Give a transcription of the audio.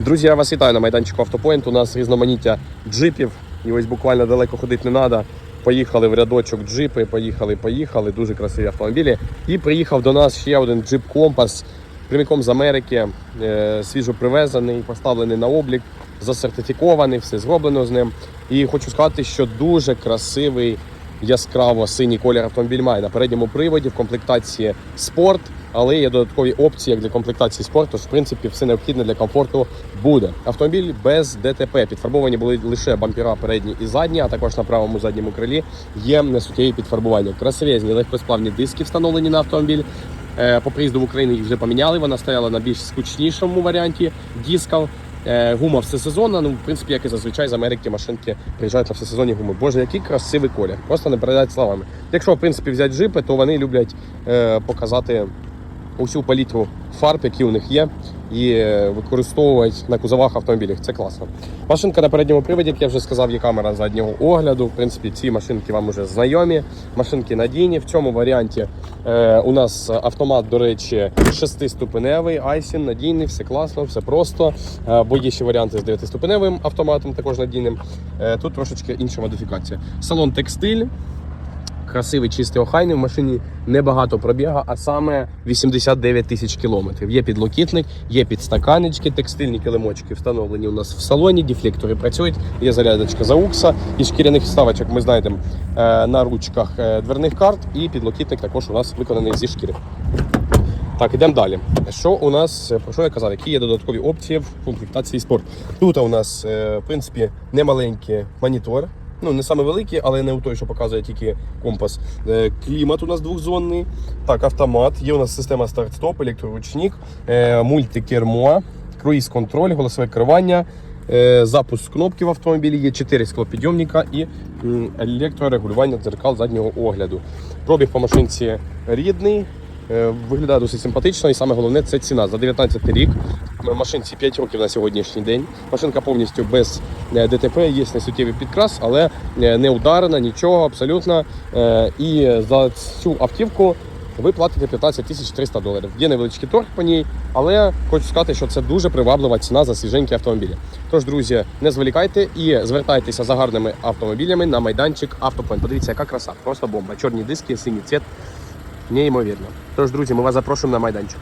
Друзі, я вас вітаю на майданчику Автопоінт. У нас різноманіття джипів, і ось буквально далеко ходити не треба. Поїхали в рядочок джипи, поїхали, поїхали. Дуже красиві автомобілі. І приїхав до нас ще один джип Компас, прямиком з Америки, е, свіжо привезений, поставлений на облік, засертифікований, все зроблено з ним. І хочу сказати, що дуже красивий яскраво синій колір автомобіль має на передньому приводі в комплектації спорт, але є додаткові опції як для комплектації спорт. Тож, в принципі, все необхідне для комфорту буде. Автомобіль без ДТП. Підфарбовані були лише бампера передні і задні, а також на правому задньому крилі є несуттєві підфарбування. Красивезні легкосплавні диски встановлені на автомобіль. Е, По приїзду в Україну їх вже поміняли. Вона стояла на більш скучнішому варіанті дисків. Е, Гума всесезонна, ну в принципі, як і зазвичай з Америки машинки приїжджають на всесезонні гуми. Боже, який красивий колір. Просто не передати словами. Якщо в принципі взяти джипи, то вони люблять е, показати усю палітру фарб, які у них є, і е, використовують на кузовах автомобілів. Це класно. Машинка на передньому приводі, як я вже сказав, є камера заднього огляду. В принципі, ці машинки вам уже знайомі. Машинки надійні. В цьому варіанті е, у нас автомат, до речі, шестиступеневий, айсін, надійний, все класно, все просто. Е, бо є ще варіанти з дев'ятиступеневим автоматом, також надійним. Е, тут трошечки інша модифікація. Салон текстиль. Красивий, чистий охайний. В машині небагато пробіга, а саме 89 тисяч кілометрів. Є підлокітник, є підстаканечки, текстильні килимочки встановлені у нас в салоні, дефлектори працюють, є зарядочка заукса і шкіряних вставочок ми знайдемо е, на ручках е, дверних карт, і підлокітник також у нас виконаний зі шкіри. Так, ідемо далі. Що у нас, е, про що я казав, які є додаткові опції в комплектації спорт? Тут у нас, в принципі, немаленький монітор. Ну, не саме великий, але не у той, що показує тільки компас. Е, Клімат у нас двохзонний. Так, автомат. Є у нас система старт-стоп, електроручник, е, мультикермо, круїз-контроль, голосове керування. е, Запуск кнопки в автомобілі є 4 склопідйомника і електрорегулювання дзеркал заднього огляду. Пробіг по машинці рідний, Виглядає досить симпатично, і саме головне це ціна. За 19 рік машинці 5 років на сьогоднішній день. Машинка повністю без е, ДТП, є несуттєвий підкрас, але е, не ударена, нічого абсолютно. Е, І за цю автівку ви платите 15 тисяч 300 доларів. Є невеличкий торг по ній, але хочу сказати, що це дуже приваблива ціна за свіженькі автомобілі. Тож, друзі, не зволікайте і звертайтеся за гарними автомобілями на майданчик Автопоінт. Подивіться, яка краса, просто бомба. Чорні диски, синій цвіт. Неймовірно. Тож, друзі, ми вас запрошуємо на майданчик.